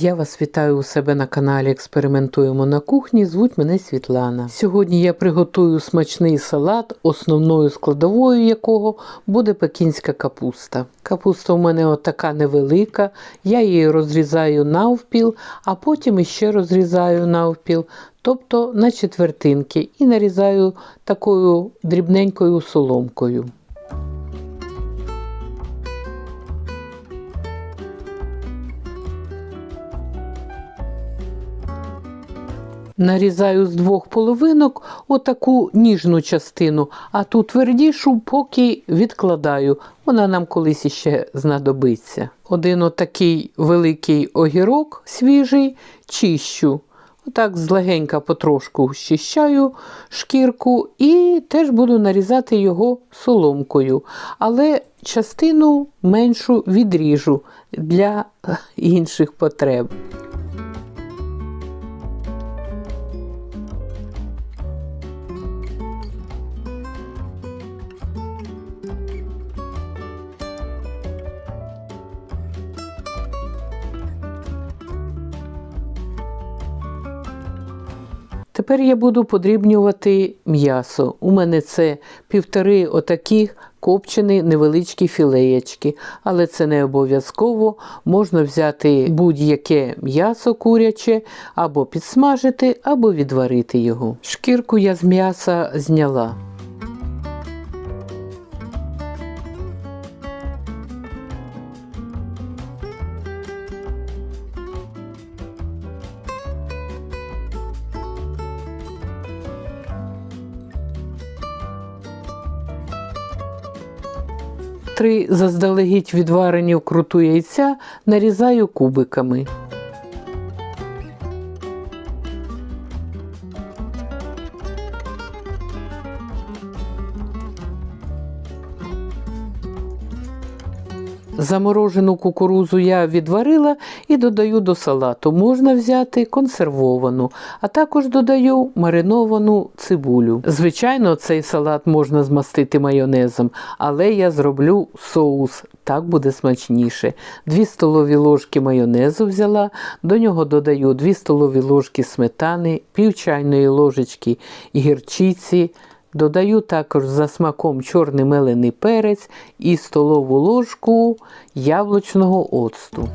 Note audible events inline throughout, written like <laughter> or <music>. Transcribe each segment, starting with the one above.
Я вас вітаю у себе на каналі Експериментуємо на кухні. Звуть мене Світлана. Сьогодні я приготую смачний салат, основною складовою якого буде пекінська капуста. Капуста у мене отака невелика, я її розрізаю навпіл, а потім іще розрізаю навпіл, тобто на четвертинки, і нарізаю такою дрібненькою соломкою. Нарізаю з двох половинок отаку ніжну частину, а ту твердішу поки відкладаю. Вона нам колись іще знадобиться. Один отакий великий огірок свіжий, чищу. Отак злегенька потрошку щищаю шкірку і теж буду нарізати його соломкою. Але частину меншу відріжу для <laughs> інших потреб. Тепер я буду подрібнювати м'ясо. У мене це півтори отаких копчені невеличкі філеєчки, але це не обов'язково. Можна взяти будь-яке м'ясо куряче, або підсмажити, або відварити його. Шкірку я з м'яса зняла. Три заздалегідь відварені вкруту яйця нарізаю кубиками. Заморожену кукурузу я відварила і додаю до салату. Можна взяти консервовану, а також додаю мариновану цибулю. Звичайно, цей салат можна змастити майонезом, але я зроблю соус. Так буде смачніше. 2 столові ложки майонезу взяла, до нього додаю 2 столові ложки сметани, пів чайної ложечки гірчиці. Додаю також за смаком чорний мелений перець і столову ложку яблучного оцту.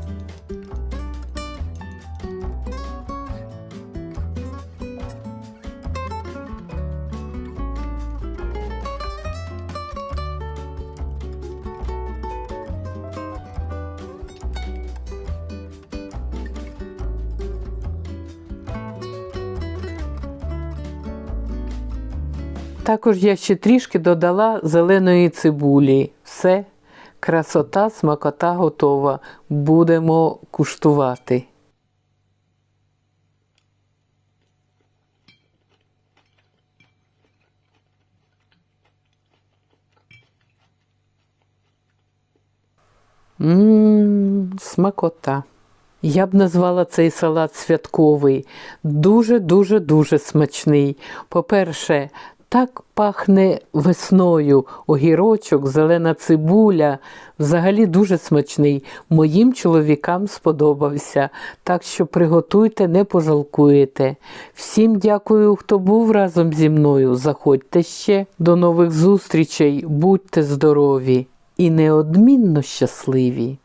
Також я ще трішки додала зеленої цибулі. Все, красота, смакота готова. Будемо куштувати. Ммм, смакота. Я б назвала цей салат святковий. Дуже-дуже дуже смачний. По-перше, так пахне весною огірочок, зелена цибуля. Взагалі дуже смачний. Моїм чоловікам сподобався. Так що приготуйте, не пожалкуєте. Всім дякую, хто був разом зі мною. Заходьте ще. До нових зустрічей, будьте здорові і неодмінно щасливі!